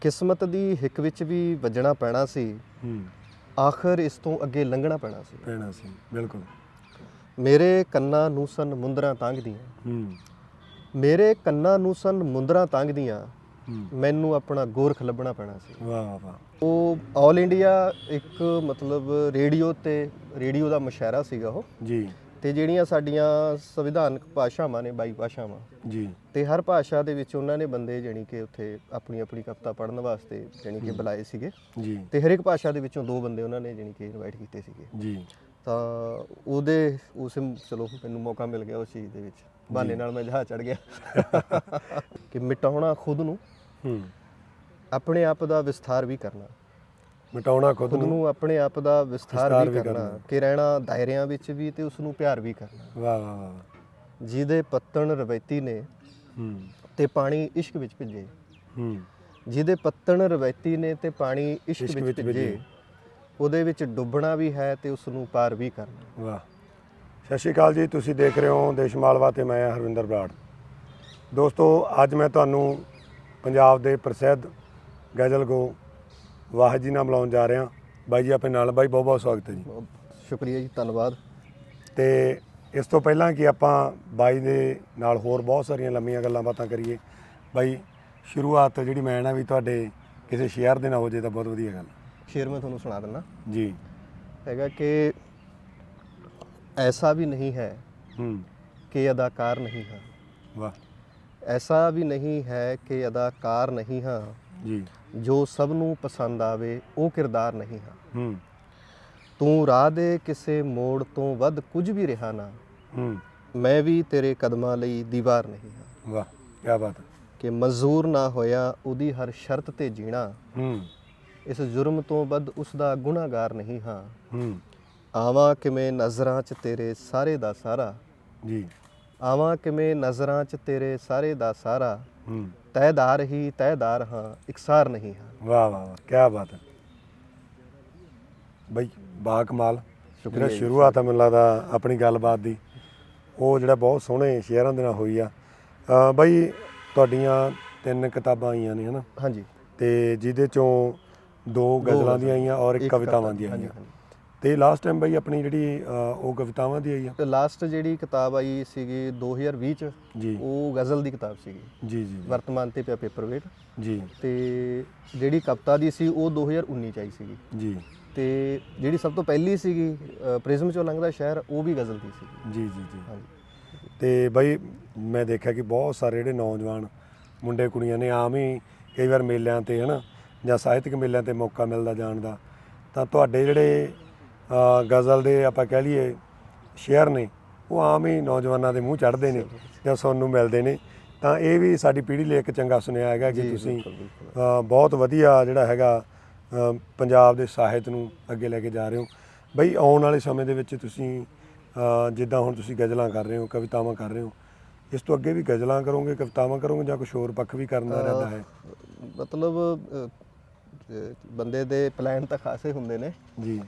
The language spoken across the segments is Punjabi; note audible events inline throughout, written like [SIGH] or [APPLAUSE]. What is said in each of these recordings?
ਕਿਸਮਤ ਦੀ ਹਿੱਕ ਵਿੱਚ ਵੀ ਵੱਜਣਾ ਪੈਣਾ ਸੀ। ਹੂੰ। ਆਖਰ ਇਸ ਤੋਂ ਅੱਗੇ ਲੰਘਣਾ ਪੈਣਾ ਸੀ। ਪੈਣਾ ਸੀ ਬਿਲਕੁਲ। ਮੇਰੇ ਕੰਨਾਂ ਨੂੰ ਸਨ ਮੁੰਦਰਾਂ ਤੰਗਦੀਆਂ। ਹੂੰ। ਮੇਰੇ ਕੰਨਾਂ ਨੂੰ ਸਨ ਮੁੰਦਰਾਂ ਤੰਗਦੀਆਂ। ਹੂੰ। ਮੈਨੂੰ ਆਪਣਾ ਗੋਰਖ ਲੱਭਣਾ ਪੈਣਾ ਸੀ। ਵਾਹ ਵਾਹ। ਉਹ ਆਲ ਇੰਡੀਆ ਇੱਕ ਮਤਲਬ ਰੇਡੀਓ ਤੇ ਰੇਡੀਓ ਦਾ ਮੁਸ਼ਾਇਰਾ ਸੀਗਾ ਉਹ। ਜੀ। ਤੇ ਜਿਹੜੀਆਂ ਸਾਡੀਆਂ ਸੰਵਿਧਾਨਕ ਭਾਸ਼ਾਵਾਂ ਨੇ 22 ਭਾਸ਼ਾਵਾਂ। ਜੀ। ਤੇ ਹਰ ਭਾਸ਼ਾ ਦੇ ਵਿੱਚ ਉਹਨਾਂ ਨੇ ਬੰਦੇ ਜਾਣੀ ਕਿ ਉੱਥੇ ਆਪਣੀ ਆਪਣੀ ਕਵਿਤਾ ਪੜ੍ਹਨ ਵਾਸਤੇ ਜਾਣੀ ਕਿ ਬੁਲਾਏ ਸੀਗੇ। ਜੀ। ਤੇ ਹਰ ਇੱਕ ਭਾਸ਼ਾ ਦੇ ਵਿੱਚੋਂ ਦੋ ਬੰਦੇ ਉਹਨਾਂ ਨੇ ਜਾਣੀ ਕਿ ਇਨਵਾਈਟ ਕੀਤੇ ਸੀਗੇ। ਜੀ। ਤਾਂ ਉਹਦੇ ਉਸ ਚਲੋ ਮੈਨੂੰ ਮੌਕਾ ਮਿਲ ਗਿਆ ਉਸ ਚੀਜ਼ ਦੇ ਵਿੱਚ। ਬਹਾਨੇ ਨਾਲ ਮੈਂ ਜਹਾਜ਼ ਚੜ ਗਿਆ। ਕਿ ਮਿਟਾਉਣਾ ਖੁਦ ਨੂੰ। ਹੂੰ। ਆਪਣੇ ਆਪ ਦਾ ਵਿਸਥਾਰ ਵੀ ਕਰਨਾ। ਮਿਟਾਉਣਾ ਖੁਦ ਨੂੰ। ਆਪਣੇ ਆਪ ਦਾ ਵਿਸਥਾਰ ਵੀ ਕਰਨਾ। ਕਿ ਰਹਿਣਾ ਦਾਇਰਿਆਂ ਵਿੱਚ ਵੀ ਤੇ ਉਸ ਨੂੰ ਪਿਆਰ ਵੀ ਕਰਨਾ। ਵਾਹ ਵਾਹ ਵਾਹ ਜਿਹਦੇ ਪੱਤਣ ਰਵੈਤੀ ਨੇ ਹੂੰ। ਤੇ ਪਾਣੀ ਇਸ਼ਕ ਵਿੱਚ ਭਿੱਜੇ। ਹੂੰ। ਜਿਹਦੇ ਪੱਤਣ ਰਵੈਤੀ ਨੇ ਤੇ ਪਾਣੀ ਇਸ਼ਕ ਵਿੱਚ ਭਿੱਜੇ। ਉਹਦੇ ਵਿੱਚ ਡੁੱਬਣਾ ਵੀ ਹੈ ਤੇ ਉਸ ਨੂੰ ਪਾਰ ਵੀ ਕਰਨਾ। ਵਾਹ। ਸਤਿ ਸ਼੍ਰੀ ਅਕਾਲ ਜੀ ਤੁਸੀਂ ਦੇਖ ਰਹੇ ਹੋ ਦੇਸ਼ ਮਾਲਵਾ ਤੇ ਮੈਂ ਹਰਵਿੰਦਰ ਬਰਾੜ। ਦੋਸਤੋ ਅੱਜ ਮੈਂ ਤੁਹਾਨੂੰ ਪੰਜਾਬ ਦੇ ਪ੍ਰਸਿੱਧ ਗਜ਼ਲ ਗੋ ਵਾਹਿਦ ਜੀ ਨਾਲ ਮਿਲਾਉਣ ਜਾ ਰਿਹਾ ਬਾਈ ਜੀ ਆਪਣੇ ਨਾਲ ਬਾਈ ਬਹੁਤ ਬਹੁਤ ਸਵਾਗਤ ਹੈ ਜੀ। ਸ਼ੁਕਰੀਆ ਜੀ ਧੰਨਵਾਦ। ਤੇ ਇਸ ਤੋਂ ਪਹਿਲਾਂ ਕਿ ਆਪਾਂ ਬਾਈ ਦੇ ਨਾਲ ਹੋਰ ਬਹੁਤ ਸਾਰੀਆਂ ਲੰਮੀਆਂ ਗੱਲਾਂ ਬਾਤਾਂ ਕਰੀਏ ਬਾਈ ਸ਼ੁਰੂਆਤ ਜਿਹੜੀ ਮੈਂ ਨਾ ਵੀ ਤੁਹਾਡੇ ਕਿਸੇ ਸ਼ੇਅਰ ਦੇ ਨਾਲ ਹੋ ਜੇ ਤਾਂ ਬਹੁਤ ਵਧੀਆ ਗੱਲ। ਸ਼ੇਰ ਮੈਂ ਤੁਹਾਨੂੰ ਸੁਣਾ ਦਿੰਦਾ। ਜੀ। ਹੈਗਾ ਕਿ ਐਸਾ ਵੀ ਨਹੀਂ ਹੈ ਹੂੰ। ਕਿ ਅਦਾਕਾਰ ਨਹੀਂ ਹਾਂ। ਵਾਹ। ਐਸਾ ਵੀ ਨਹੀਂ ਹੈ ਕਿ ਅਦਾਕਾਰ ਨਹੀਂ ਹਾਂ। ਜੀ। ਜੋ ਸਭ ਨੂੰ ਪਸੰਦ ਆਵੇ ਉਹ ਕਿਰਦਾਰ ਨਹੀਂ ਹਾਂ। ਹੂੰ। ਤੂੰ ਰਾਹ ਦੇ ਕਿਸੇ ਮੋੜ ਤੋਂ ਵੱਧ ਕੁਝ ਵੀ ਰਿਹਾ ਨਾ ਹੂੰ। ਮੈਂ ਵੀ ਤੇਰੇ ਕਦਮਾਂ ਲਈ ਦੀਵਾਰ ਨਹੀਂ ਹਾਂ। ਵਾਹ ਕੀ ਬਾਤ ਹੈ। ਕਿ ਮਨਜ਼ੂਰ ਨਾ ਹੋਇਆ ਉਹਦੀ ਹਰ ਸ਼ਰਤ ਤੇ ਜੀਣਾ। ਹੂੰ। ਇਸ ਜੁਰਮ ਤੋਂ ਵੱਧ ਉਸ ਦਾ ਗੁਨਾਹਗਾਰ ਨਹੀਂ ਹਾਂ। ਹੂੰ। ਆਵਾਂ ਕਿਵੇਂ ਨਜ਼ਰਾਂ 'ਚ ਤੇਰੇ ਸਾਰੇ ਦਾ ਸਾਰਾ। ਜੀ। ਆਵਾਂ ਕਿਵੇਂ ਨਜ਼ਰਾਂ 'ਚ ਤੇਰੇ ਸਾਰੇ ਦਾ ਸਾਰਾ। ਹੂੰ ਤੈਦਾਰ ਹੀ ਤੈਦਾਰ ਹਾਂ ਇਕਸਾਰ ਨਹੀਂ ਹਾਂ। ਵਾਹ ਵਾਹ ਵਾਹ ਕੀ ਬਾਤ ਹੈ। ਬਈ ਬਾ ਕਮਾਲ ਜਿਹੜਾ। ਸ਼ੁਰੂਆਤ ਆ ਮੈਨੂੰ ਲੱਗਦਾ ਆਪਣੀ ਗੱਲਬਾਤ ਦੀ ਉਹ ਜਿਹੜਾ ਬਹੁਤ ਸੋਹਣੇ ਸ਼ੇਅਰਾਂ ਦੇ ਨਾਲ ਹੋਈ ਆ। ਬਈ ਤੁਹਾਡੀਆਂ ਤਿੰਨ ਕਿਤਾਬਾਂ ਆਈਆਂ ਨੇ ਹਨਾ? ਹਾਂਜੀ। ਤੇ ਜਿਹਦੇ ਚੋਂ ਦੋ ਗਜ਼ਲਾਂ ਦੀਆਂ ਆਈਆਂ ਔਰ ਇੱਕ ਕਵਿਤਾਵਾਂ ਕਵਿਤਾ, ਦੀਆਂ ਆਈਆਂ। ਤੇ ਲਾਸਟ ਟਾਈਮ ਬਈ ਆਪਣੀ ਜਿਹੜੀ ਉਹ ਕਵਿਤਾਵਾਂ ਦੀ ਆਈ ਆ। ਤੇ ਲਾਸਟ ਜਿਹੜੀ ਕਿਤਾਬ ਆਈ ਸੀਗੀ 2020 ਚ ਜੀ। ਉਹ ਗਜ਼ਲ ਦੀ ਕਿਤਾਬ ਸੀਗੀ। ਜੀ ਜੀ ਵਰਤਮਾਨ ਤੇ ਪਿਆ ਪੇਪਰ ਵੇਟ ਜੀ। ਤੇ ਜਿਹੜੀ ਕਵਿਤਾ ਦੀ ਸੀ ਉਹ 2019 ਚ ਆਈ ਸੀਗੀ। ਜੀ। ਤੇ ਜਿਹੜੀ ਸਭ ਤੋਂ ਪਹਿਲੀ ਸੀਗੀ ਅ, ਪ੍ਰਿਜ਼ਮ ਚੋਂ ਲੰਘਦਾ ਸ਼ਹਿਰ ਉਹ ਵੀ ਗਜ਼ਲ ਦੀ ਸੀਗੀ। ਜੀ ਜੀ ਜੀ। ਹਾਂਜੀ। ਤੇ ਬਈ ਮੈਂ ਦੇਖਿਆ ਕਿ ਬਹੁਤ ਸਾਰੇ ਜਿਹੜੇ ਨੌਜਵਾਨ ਮੁੰਡੇ ਕੁੜੀਆਂ ਨੇ ਆਮ ਹੀ ਕਈ ਵਾਰ ਮੇਲਿਆਂ ਤੇ ਹਨਾ ਜਾਂ ਸਾਹਿਤਕ ਮੇਲਿਆਂ ਤੇ ਮੌਕਾ ਮਿਲਦਾ ਜਾਣ ਦਾ ਤਾਂ ਤੁਹਾਡੇ ਜਿਹੜੇ ਗਜ਼ਲ ਦੇ ਆਪਾਂ ਕਹਿ ਲਈਏ ਸ਼ੇਅਰ ਨੇ ਉਹ ਆਮ ਹੀ ਨੌਜਵਾਨਾਂ ਦੇ ਮੂੰਹ ਚੜ੍ਹਦੇ ਨੇ ਜਾਂ ਸੁਣਨ ਨੂੰ ਮਿਲਦੇ ਨੇ। ਤਾਂ ਇਹ ਵੀ ਸਾਡੀ ਪੀੜ੍ਹੀ ਲਈ ਇੱਕ ਚੰਗਾ ਸੁਨੇਹਾ ਹੈਗਾ ਕਿ ਤੁਸੀਂ ਬਹੁਤ ਵਧੀਆ ਜਿਹੜਾ ਹੈਗਾ ਪੰਜਾਬ ਦੇ ਸਾਹਿਤ ਨੂੰ ਅੱਗੇ ਲੈ ਕੇ ਜਾ ਰਹੇ ਹੋ। ਬਈ ਆਉਣ ਵਾਲੇ ਸਮੇਂ ਦੇ ਵਿੱਚ ਤੁਸੀਂ ਜਿੱਦਾਂ ਹੁਣ ਤੁਸੀਂ ਗਜ਼ਲਾਂ ਕਰ ਰਹੇ ਹੋ ਕਵਿਤਾਵਾਂ ਕਰ ਰਹੇ ਹੋ ਇਸ ਤੋਂ ਅੱਗੇ ਵੀ ਗਜ਼ਲਾਂ ਕਰੋਗੇ ਕਵਿਤਾਵਾਂ ਕਰੋਗੇ ਜਾਂ ਕੁਝ ਹੋਰ ਪੱਖ ਵੀ ਕਰਨ ਦਾ ਇਰਾਦਾ ਹੈ? ਮਤਲਬ ਬੰਦੇ ਦੇ ਪਲਾਨ ਤਾਂ ਖਾਸੇ ਹੁੰਦੇ ਨੇ। ਜੀ।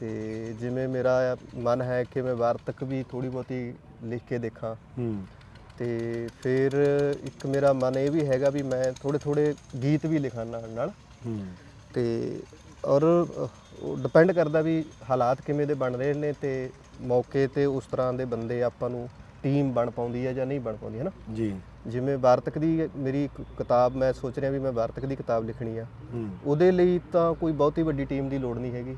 ਤੇ ਜਿਵੇਂ ਮੇਰਾ ਮਨ ਹੈ ਕਿ ਮੈਂ ਵਾਰਤਕ ਵੀ ਥੋੜੀ ਬਹੁਤੀ ਲਿਖ ਕੇ ਦੇਖਾਂ। ਹੂੰ। ਤੇ ਫਿਰ ਇੱਕ ਮੇਰਾ ਮਨ ਇਹ ਵੀ ਹੈਗਾ ਵੀ ਮੈਂ ਥੋੜੇ ਥੋੜੇ ਗੀਤ ਵੀ ਲਿਖਾਂ ਨਾਲ ਨਾਲ। ਹੂੰ। ਤੇ ਔਰ ਡਿਪੈਂਡ ਕਰਦਾ ਵੀ ਹਾਲਾਤ ਕਿਵੇਂ ਦੇ ਬਣ ਰਹੇ ਨੇ ਤੇ ਮੌਕੇ ਤੇ ਉਸ ਤਰ੍ਹਾਂ ਦੇ ਬੰਦੇ ਆਪਾਂ ਨੂੰ ਟੀਮ ਬਣ ਪਾਉਂਦੀ ਹੈ ਜਾਂ ਨਹੀਂ ਬਣ ਪਾਉਂਦੀ ਹੈ ਨਾ? ਜੀ। ਜਿਵੇਂ ਵਾਰਤਕ ਦੀ ਮੇਰੀ ਇੱਕ ਕਿਤਾਬ ਮੈਂ ਸੋਚ ਰਿਹਾ ਵੀ ਮੈਂ ਵਾਰਤਕ ਦੀ ਕਿਤਾਬ ਲਿਖਣੀ ਆ। ਉਹਦੇ ਲਈ ਤਾਂ ਕੋਈ ਬਹੁਤੀ ਵੱਡੀ ਟੀਮ ਦੀ ਲੋੜ ਨਹੀਂ ਹੈਗੀ।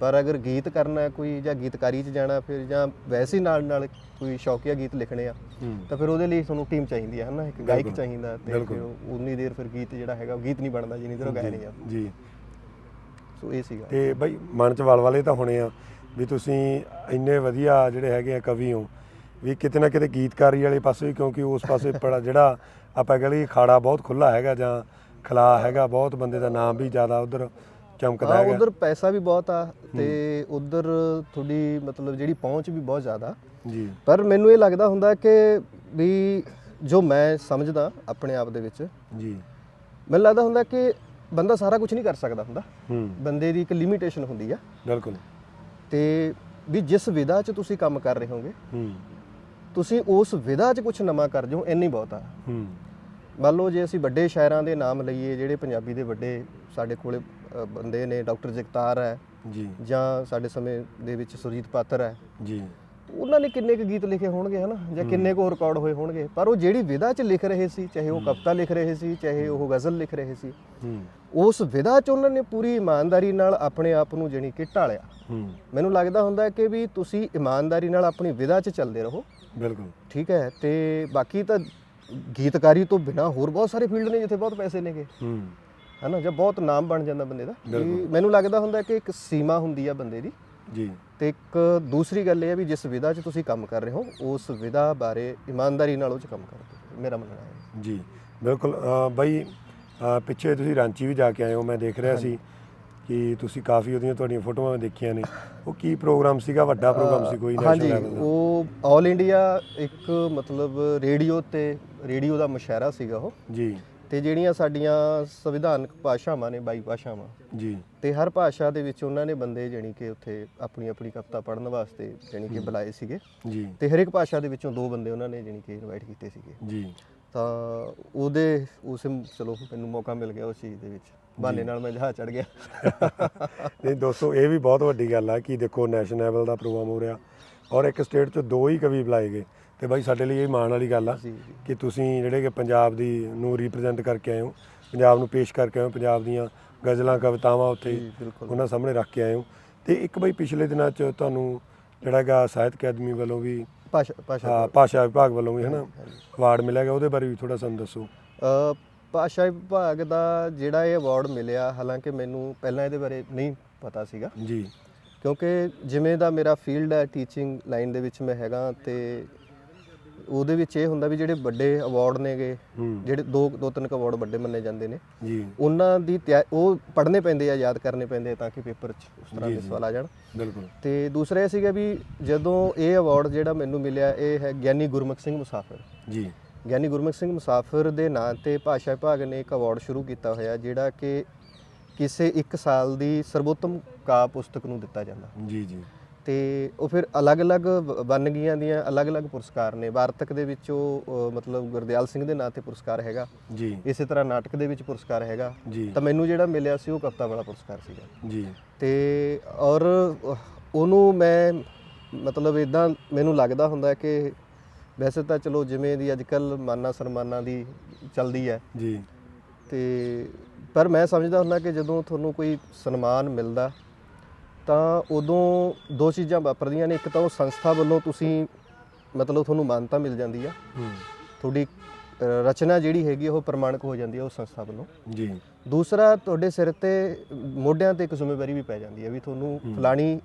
ਪਰ ਅਗਰ ਗੀਤ ਕਰਨਾ ਹੈ ਕੋਈ ਜਾਂ ਗੀਤਕਾਰੀ 'ਚ ਜਾਣਾ ਫਿਰ ਜਾਂ ਵੈਸੇ ਨਾਲ ਨਾਲ ਕੋਈ ਸ਼ੌਕੀਆ ਗੀਤ ਲਿਖਣੇ ਆ ਤਾਂ ਫਿਰ ਉਹਦੇ ਲਈ ਤੁਹਾਨੂੰ ਟੀਮ ਚਾਹੀਦੀ ਹੈ ਹਨਾ? ਇੱਕ ਗਾਇਕ। ਚਾਹੀਦਾ ਤੇ। ਫਿਰ ਉਨੀ ਦੇਰ ਫਿਰ ਗੀਤ ਜਿਹੜਾ ਹੈਗਾ ਉਹ ਗੀਤ ਨਹੀਂ ਬਣਦਾ ਜਿੰਨੀ ਦੇਰ ਉਹ ਗਾਇਆ ਨਹੀਂ ਜਾਂਦਾ ਜੀ। ਸੋ ਇਹ ਸੀਗਾ। ਤੇ ਬਈ ਮਨ ਚ ਵਲ ਵਾਲੇ ਤਾਂ ਹੋਣੇ ਆ ਵੀ ਤੁਸੀਂ ਇੰਨੇ ਵਧੀਆ ਜਿਹੜੇ ਹੈਗੇ ਆ ਕਵੀ ਹੋ ਵੀ ਕਿਤੇ ਨਾ ਕਿਤੇ ਗੀਤਕਾਰੀ ਵਾਲੇ ਪਾਸੇ ਵੀ ਕਿਉਂਕਿ ਉਸ ਪਾਸੇ ਬੜਾ ਜਿਹੜਾ ਆਪਾਂ ਕਹ ਲਈਏ ਖਾੜਾ ਬਹੁਤ ਖੁੱਲਾ ਹੈਗਾ ਜਾਂ ਖਲਾ ਹੈਗਾ ਬਹੁਤ ਬੰਦੇ ਦਾ ਨਾਮ ਵੀ ਜ਼ਿਆਦਾ ਉਧਰ ਚਮਕਦਾ ਹੈਗਾ। ਉਧਰ ਪੈਸਾ ਵੀ ਬਹੁਤ ਆ ਤੇ ਉਧਰ ਤੁਹਾਡੀ ਮਤਲਬ ਜਿਹੜੀ ਪਹੁੰਚ ਵੀ ਬਹੁਤ ਜ਼ਿਆਦਾ। ਜੀ। ਪਰ ਮੈਨੂੰ ਇਹ ਲੱਗਦਾ ਹੁੰਦਾ ਕਿ ਵੀ ਜੋ ਮੈਂ ਸਮਝਦਾ ਆਪਣੇ ਆਪ ਦੇ ਵਿੱਚ ਜੀ। ਮੈਨੂੰ ਲੱਗਦਾ ਹੁੰਦਾ ਕਿ ਬੰਦਾ ਸਾਰਾ ਕੁਝ ਨਹੀਂ ਕਰ ਸਕਦਾ ਹੁੰਦਾ। ਹੂੰ। ਬੰਦੇ ਦੀ ਇੱਕ ਲਿਮਿਟੇਸ਼ਨ ਹੁੰਦੀ ਆ। ਬਿਲਕੁਲ। ਤੇ ਵੀ ਜਿਸ ਵਿਧਾ 'ਚ ਤੁਸੀਂ ਕੰਮ ਕਰ ਰਹੇ ਹੋਗੇ ਹੂੰ। ਤੁਸੀਂ ਉਸ ਵਿਧਾ 'ਚ ਕੁਝ ਨਵਾਂ ਕਰ ਜਾਓ ਇੰਨੀ ਬਹੁਤ ਆ। ਹੂੰ। ਮੰਨ ਲਓ ਜੇ ਅਸੀਂ ਵੱਡੇ ਸ਼ਾਇਰਾਂ ਦੇ ਨਾਮ ਲਈਏ ਜਿਹੜੇ ਪੰਜਾਬੀ ਦੇ ਵੱਡੇ ਸਾਡੇ ਕੋਲੇ ਅ, ਬੰਦੇ ਨੇ ਡਾਕਟਰ ਜਗਤਾਰ ਹੈ ਜੀ। ਜਾਂ ਸਾਡੇ ਸਮੇਂ ਦੇ ਵਿੱਚ ਸੁਰਜੀਤ ਪਾਤਰ ਹੈ। ਜੀ। ਉਹਨਾਂ ਨੇ ਕਿੰਨੇ ਕੁ ਗੀਤ ਲਿਖੇ ਹੋਣਗੇ ਹਨਾ? ਜਾਂ ਕਿੰਨੇ ਕੁ ਰਿਕਾਰਡ ਹੋਏ ਹੋਣਗੇ? ਪਰ ਉਹ ਜਿਹੜੀ ਵਿਧਾ 'ਚ ਲਿਖ ਰਹੇ ਸੀ ਚਾਹੇ ਉਹ ਕਵਿਤਾ ਲਿਖ ਰਹੇ ਸੀ ਚਾਹੇ ਉਹ ਗਜ਼ਲ ਲਿਖ ਰਹੇ ਸੀ ਉਸ ਵਿਧਾ 'ਚ ਉਹਨਾਂ ਨੇ ਪੂਰੀ ਇਮਾਨਦਾਰੀ ਨਾਲ ਆਪਣੇ ਆਪ ਨੂੰ ਜਣੀ ਕਿ ਢਾਲਿਆ। ਮੈਨੂੰ ਲੱਗਦਾ ਹੁੰਦਾ ਕਿ ਵੀ ਤੁਸੀਂ ਇਮਾਨਦਾਰੀ ਨਾਲ ਆਪਣੀ ਵਿਧਾ 'ਚ ਚੱਲਦੇ ਰਹੋ। ਬਿਲਕੁਲ। ਠੀਕ ਹੈ ਤੇ ਬਾਕੀ ਤਾਂ ਗੀਤਕਾਰੀ ਤੋਂ ਬਿਨਾ ਹੋਰ ਬਹੁਤ ਸਾਰੇ ਫੀਲਡ ਨੇ ਜਿੱਥੇ ਬਹੁਤ ਪੈਸੇ ਨੇਗੇ। ਹੂੰ। ਹਨਾ ਜਾਂ ਬਹੁਤ ਨਾਮ ਬਣ ਜਾਂਦਾ ਬੰਦੇ ਦਾ। ਮੈਨੂੰ ਲੱਗਦਾ ਹੁੰਦਾ ਕਿ ਇੱਕ ਸੀਮਾ ਹੁੰਦੀ ਆ ਬੰਦੇ ਦੀ। ਜੀ। ਤੇ ਇੱਕ ਦੂਸਰੀ ਗੱਲ ਇਹ ਹੈ ਵੀ ਜਿਸ ਵਿਧਾ 'ਚ ਤੁਸੀਂ ਕੰਮ ਕਰ ਰਹੇ ਹੋ ਉਸ ਵਿਧਾ ਬਾਰੇ ਇਮਾਨਦਾਰੀ ਨਾਲ ਉਹ 'ਚ ਕੰਮ ਕਰੋ। ਮੇਰਾ ਮੰਨਣਾ ਹੈ। ਜੀ ਬਿਲਕੁਲ। ਬਾਈ ਪਿੱਛੇ ਤੁਸੀਂ ਰਾਂਚੀ ਵੀ ਜਾ ਕੇ ਆਏ ਹੋ ਮੈਂ ਦੇਖ ਰਿਹਾ ਸੀ ਕਿ ਤੁਸੀਂ ਕਾਫੀ ਉਹਦੀਆਂ ਤੁਹਾਡੀਆਂ ਫੋਟੋਆਂ ਮੈਂ ਦੇਖੀਆਂ ਨੇ। ਉਹ ਕੀ ਪ੍ਰੋਗਰਾਮ ਸੀਗਾ? ਵੱਡਾ ਪ੍ਰੋਗਰਾਮ ਸੀ ਕੋਈ ਹਾਂਜੀ ਨੈਸ਼ਨਲ ਲੈਵਲ ਦਾ? ਉਹ 올 ਇੰਡੀਆ ਇੱਕ ਮਤਲਬ ਰੇਡੀਓ ਤੇ ਰੇਡੀਓ ਦਾ ਮੁਸ਼ਾਇਰਾ ਸੀਗਾ ਉਹ। ਜੀ। ਤੇ ਜਿਹੜੀਆਂ ਸਾਡੀਆਂ ਸੰਵਿਧਾਨਕ ਭਾਸ਼ਾਵਾਂ ਨੇ 22 ਭਾਸ਼ਾਵਾਂ ਜੀ। ਤੇ ਹਰ ਭਾਸ਼ਾ ਦੇ ਵਿੱਚ ਉਹਨਾਂ ਨੇ ਬੰਦੇ ਜਾਣੀ ਕਿ ਉੱਥੇ ਆਪਣੀ ਆਪਣੀ ਕਵਿਤਾ ਪੜ੍ਹਨ ਵਾਸਤੇ ਜਾਣੀ ਕਿ ਬੁਲਾਏ ਸੀਗੇ। ਜੀ। ਤੇ ਹਰ ਇੱਕ ਭਾਸ਼ਾ ਦੇ ਵਿੱਚੋਂ ਦੋ ਬੰਦੇ ਉਹਨਾਂ ਨੇ ਜਾਣੀ ਕਿ ਇਨਵਾਈਟ ਕੀਤੇ ਸੀਗੇ। ਜੀ। ਤਾਂ ਉਹਦੇ ਉਸ ਚਲੋ ਮੈਨੂੰ ਮੌਕਾ ਮਿਲ ਗਿਆ ਉਸ ਚੀਜ਼ ਦੇ ਵਿੱਚ। ਬਹਾਨੇ ਨਾਲ ਮੈਂ ਜਹਾਜ਼ ਚੜ ਗਿਆ। [LAUGHS] ਨਹੀਂ ਦੋਸਤੋ ਇਹ ਵੀ ਬਹੁਤ ਵੱਡੀ ਗੱਲ ਆ ਕਿ ਦੇਖੋ ਨੈਸ਼ਨਲ ਲੈਵਲ ਦਾ ਪ੍ਰੋਗਰਾਮ ਹੋ ਰਿਹਾ ਔਰ ਇੱਕ ਸਟੇਟ 'ਚ ਦੋ ਹੀ ਕਵੀ ਬੁਲਾਏ ਗਏ। ਤੇ ਬਾਈ ਸਾਡੇ ਲਈ ਇਹ ਮਾਣ ਵਾਲੀ ਗੱਲ ਆ ਕਿ ਤੁਸੀਂ ਜਿਹੜੇ ਕਿ ਪੰਜਾਬ ਦੀ ਨੂੰ ਰਿਪਰੈਜ਼ੈਂਟ ਕਰਕੇ ਆਏ ਹੋ ਪੰਜਾਬ ਨੂੰ ਪੇਸ਼ ਕਰਕੇ ਆਏ ਹੋ ਪੰਜਾਬ ਦੀਆਂ ਗਜ਼ਲਾਂ ਕਵਿਤਾਵਾਂ ਉੱਥੇ ਉਹਨਾਂ ਸਾਹਮਣੇ ਰੱਖ ਕੇ ਆਏ ਹੋ। ਤੇ ਇੱਕ ਬਈ ਪਿਛਲੇ ਦਿਨਾਂ 'ਚ ਤੁਹਾਨੂੰ ਜਿਹੜਾ ਹੈਗਾ ਸਾਹਿਤ ਅਕੈਡਮੀ ਵੱਲੋਂ ਵੀ ਭਾਸ਼ਾ ਭਾਸ਼ਾ ਭਾਸ਼ਾ ਵਿਭਾਗ ਵੱਲੋਂ ਵੀ ਹਨਾ? ਅਵਾਰਡ ਮਿਲਿਆਗਾ ਉਹਦੇ ਬਾਰੇ ਵੀ ਥੋੜਾ ਸਾਨੂੰ ਦੱਸੋ। ਅ, ਭਾਸ਼ਾ ਵਿਭਾਗ ਦਾ ਜਿਹੜਾ ਇਹ ਅਵਾਰਡ ਮਿਲਿਆ ਹਾਲਾਂਕਿ ਮੈਨੂੰ ਪਹਿਲਾਂ ਇਹਦੇ ਬਾਰੇ ਨਹੀਂ ਪਤਾ ਸੀਗਾ। ਜੀ। ਕਿਉਂਕਿ ਜਿਵੇਂ ਦਾ ਮੇਰਾ ਫੀਲਡ ਹੈ ਟੀਚਿੰਗ ਲਾਈਨ ਦੇ ਵਿੱਚ ਮੈਂ ਹੈਗਾ ਤੇ ਉਹਦੇ ਵਿੱਚ ਇਹ ਹੁੰਦਾ ਵੀ ਜਿਹੜੇ ਵੱਡੇ ਅਵਾਰਡ ਨੇਗੇ ਜਿਹੜੇ ਦੋ ਦੋ ਤਿੰਨ ਅਵਾਰਡ ਵੱਡੇ ਮੰਨੇ ਜਾਂਦੇ ਨੇ ਜੀ। ਉਹਨਾਂ ਦੀ ਉਹ ਪੜ੍ਹਨੇ ਪੈਂਦੇ ਆ ਯਾਦ ਕਰਨੇ ਪੈਂਦੇ ਆ ਤਾਂ ਕਿ ਪੇਪਰ 'ਚ ਉਸ ਤਰ੍ਹਾਂ ਦੇ ਸਵਾਲ ਆ ਜਾਣ। ਬਿਲਕੁਲ। ਤੇ ਦੂਸਰਾ ਇਹ ਸੀਗਾ ਵੀ ਜਦੋਂ ਇਹ ਅਵਾਰਡ ਜਿਹੜਾ ਮੈਨੂੰ ਮਿਲਿਆ ਇਹ ਹੈ ਗਿਆਨੀ ਗੁਰਮੁਖ ਸਿੰਘ ਮੁਸਾਫਰ। ਜੀ। ਗਿਆਨੀ ਗੁਰਮੁਖ ਸਿੰਘ ਮੁਸਾਫਰ ਦੇ ਨਾਂ ਤੇ ਭਾਸ਼ਾ ਵਿਭਾਗ ਨੇ ਇੱਕ ਅਵਾਰਡ ਸ਼ੁਰੂ ਕੀਤਾ ਹੋਇਆ ਜਿਹੜਾ ਕਿ ਕਿਸੇ ਇੱਕ ਸਾਲ ਦੀ ਸਰਵੋਤਮ ਕਾ ਪੁਸਤਕ ਨੂੰ ਦਿੱਤਾ ਜਾਂਦਾ। ਜੀ ਜੀ। ਤੇ ਉਹ ਫਿਰ ਅਲੱਗ-ਅਲੱਗ ਵੰਨਗੀਆਂ ਦੀਆਂ ਅਲੱਗ-ਅਲੱਗ ਪੁਰਸਕਾਰ ਨੇ। ਵਾਰਤਕ ਦੇ ਵਿੱਚ ਉਹ ਅ, ਮਤਲਬ ਗੁਰਦਿਆਲ ਸਿੰਘ ਦੇ ਨਾਂ ਤੇ ਪੁਰਸਕਾਰ ਹੈਗਾ। ਜੀ। ਇਸੇ ਤਰ੍ਹਾਂ ਨਾਟਕ ਦੇ ਵਿੱਚ ਪੁਰਸਕਾਰ ਹੈਗਾ। ਜੀ। ਤਾਂ ਮੈਨੂੰ ਜਿਹੜਾ ਮਿਲਿਆ ਸੀ ਉਹ ਕਵਿਤਾ ਵਾਲਾ ਪੁਰਸਕਾਰ ਸੀਗਾ। ਜੀ। ਤੇ ਔਰ ਉਹਨੂੰ ਮੈਂ ਮਤਲਬ ਇਦਾਂ ਮੈਨੂੰ ਲੱਗਦਾ ਹੁੰਦਾ ਕਿ ਵੈਸੇ ਤਾਂ ਚਲੋ ਜਿਵੇਂ ਦੀ ਅੱਜਕੱਲ ਮਾਨਾ ਸਨਮਾਨਾਂ ਦੀ ਚੱਲਦੀ ਹੈ। ਜੀ। ਤੇ ਪਰ ਮੈਂ ਸਮਝਦਾ ਹੁੰਦਾ ਕਿ ਜਦੋਂ ਤੁਹਾਨੂੰ ਕੋਈ ਸਨਮਾਨ ਮਿਲਦਾ ਤਾਂ ਉਦੋਂ ਦੋ ਚੀਜ਼ਾਂ ਵਾਪਰਦੀਆਂ ਨੇ ਇੱਕ ਤਾਂ ਉਹ ਸੰਸਥਾ ਵੱਲੋਂ ਤੁਸੀਂ ਮਤਲਬ ਤੁਹਾਨੂੰ ਮਾਨਤਾ ਮਿਲ ਜਾਂਦੀ ਆ। ਹੂੰ। ਤੁਹਾਡੀ ਰਚਨਾ ਜਿਹੜੀ ਹੈਗੀ ਉਹ ਪ੍ਰਮਾਣਿਕ ਹੋ ਜਾਂਦੀ ਹੈ ਉਸ ਸੰਸਥਾ ਵੱਲੋਂ। ਜੀ। ਦੂਸਰਾ ਤੁਹਾਡੇ ਸਿਰ ਤੇ ਮੋਢਿਆਂ ਤੇ ਇੱਕ ਜ਼ਿੰਮੇਵਾਰੀ ਵੀ ਪੈ ਜਾਂਦੀ ਹੈ ਵੀ ਤੁਹਾਨੂੰ ਫਲਾਣੀ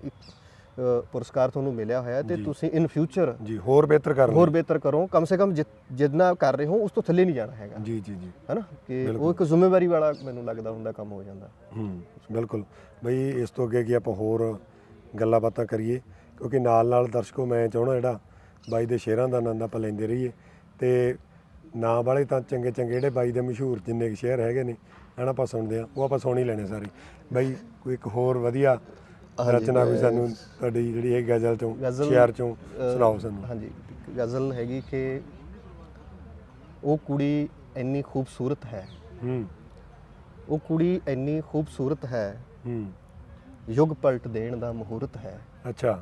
ਪੁਰਸਕਾਰ ਤੁਹਾਨੂੰ ਮਿਲਿਆ ਹੋਇਆ ਤੇ ਤੁਸੀਂ ਇਨ ਫਿਊਚਰ ਜੀ ਹੋਰ ਬਿਹਤਰ ਕਰ ਹੋਰ ਬਿਹਤਰ ਕਰੋ। ਕਮ ਸੇ ਕਮ ਜਿੰਨਾ ਕਰ ਰਹੇ ਹੋ ਉਸ ਤੋਂ ਥੱਲੇ ਨਹੀਂ ਜਾਣਾ ਹੈਗਾ। ਜੀ ਜੀ ਜੀ। ਹੈਨਾ? ਕਿ ਉਹ ਇੱਕ ਜ਼ਿੰਮੇਵਾਰੀ ਵਾਲਾ ਮੈਨੂੰ ਲੱਗਦਾ ਹੁੰਦਾ ਕੰਮ ਹੋ ਜਾਂਦਾ। ਹੂੰ ਬਿਲਕੁਲ। ਬਈ ਇਸ ਤੋਂ ਅੱਗੇ ਕੀ ਆਪਾਂ ਹੋਰ ਗੱਲਾਂ ਬਾਤਾਂ ਕਰੀਏ ਕਿਉਂਕਿ ਨਾਲ ਨਾਲ ਦਰਸ਼ਕੋ ਮੈਂ ਚਾਹਣਾ ਜਿਹੜਾ ਬਾਈ ਦੇ ਸ਼ੇਰਾਂ ਦਾ ਆਨੰਦ ਆਪਾਂ ਲੈਂਦੇ ਰਹੀਏ। ਤੇ ਨਾਂ ਵਾਲੇ ਤਾਂ ਚੰਗੇ ਚੰਗੇ ਜਿਹੜੇ ਬਾਈ ਦੇ ਮਸ਼ਹੂਰ ਜਿੰਨੇ ਕੁ ਸ਼ੇਰ ਹੈਗੇ ਨੇ ਹਨਾ ਆਪਾਂ ਸੁਣਦੇ ਆ ਉਹ ਆਪਾਂ ਸੁਣ ਹੀ ਲੈਣੇ ਸਾਰੇ। ਬਾਈ ਕੋਈ ਇੱਕ ਹੋਰ ਵਧੀਆ ਰਚਨਾ ਕੋਈ ਸਾਨੂੰ ਤੁਹਾਡੀ ਜਿਹੜੀ ਇਹ ਗਜ਼ਲ ਚੋਂ ਗਜ਼ਲ, ਸ਼ੇਰ ਚੋਂ ਸੁਣਾਓ ਸਾਨੂੰ। ਹਾਂਜੀ ਗਜ਼ਲ ਹੈਗੀ ਕਿ ਉਹ ਕੁੜੀ ਇੰਨੀ ਖੂਬਸੂਰਤ ਹੈ। ਹੂੰ। ਉਹ ਕੁੜੀ ਇੰਨੀ ਖੂਬਸੂਰਤ ਹੈ। ਹੂੰ। ਯੁੱਗ ਪਲਟ ਦੇਣ ਦਾ ਮਹੂਰਤ ਹੈ। ਅੱਛਾ।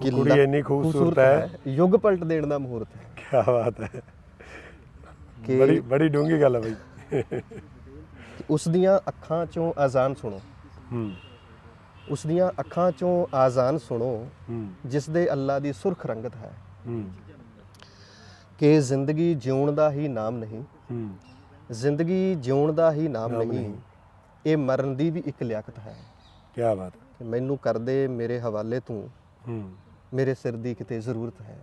ਉਹ ਕਿ ਕੁੜੀ ਇੰਨੀ ਖੂਬਸੂਰਤ ਹੈ। ਯੁੱਗ ਪਲਟ ਦੇਣ ਦਾ ਮਹੂਰਤ ਹੈ। ਕੀ ਬਾਤ ਹੈ। ਕਿ ਬੜੀ ਬੜੀ ਡੂੰਘੀ ਗੱਲ ਹੈ ਬਾਈ। ਉਸ ਦੀਆਂ ਅੱਖਾਂ ਚੋਂ ਆਜ਼ਾਨ ਸੁਣੋ। ਹੂੰ। ਉਸ ਦੀਆਂ ਅੱਖਾਂ ਚੋਂ ਆਜ਼ਾਨ ਸੁਣੋ ਹੂੰ। ਜਿਸ ਦੇ ਅੱਲਾ ਦੀ ਸੁਰਖ ਰੰਗਤ ਹੈ। ਹੂੰ। ਕਿ ਜ਼ਿੰਦਗੀ ਜਿਉਣ ਦਾ ਹੀ ਨਾਮ ਨਹੀਂ ਹੂੰ। ਜ਼ਿੰਦਗੀ ਜਿਉਣ ਦਾ ਹੀ ਨਾਮ ਨਹੀਂ। ਇਹ ਮਰਨ ਦੀ ਵੀ ਇੱਕ ਲਿਆਕਤ ਹੈ। ਕੀ ਬਾਤ ਮੈਨੂੰ ਕਰਦੇ ਮੇਰੇ ਹਵਾਲੇ ਤੂੰ ਹੂੰ। ਮੇਰੇ ਸਿਰ ਦੀ ਕਿਤੇ ਜ਼ਰੂਰਤ ਹੈ।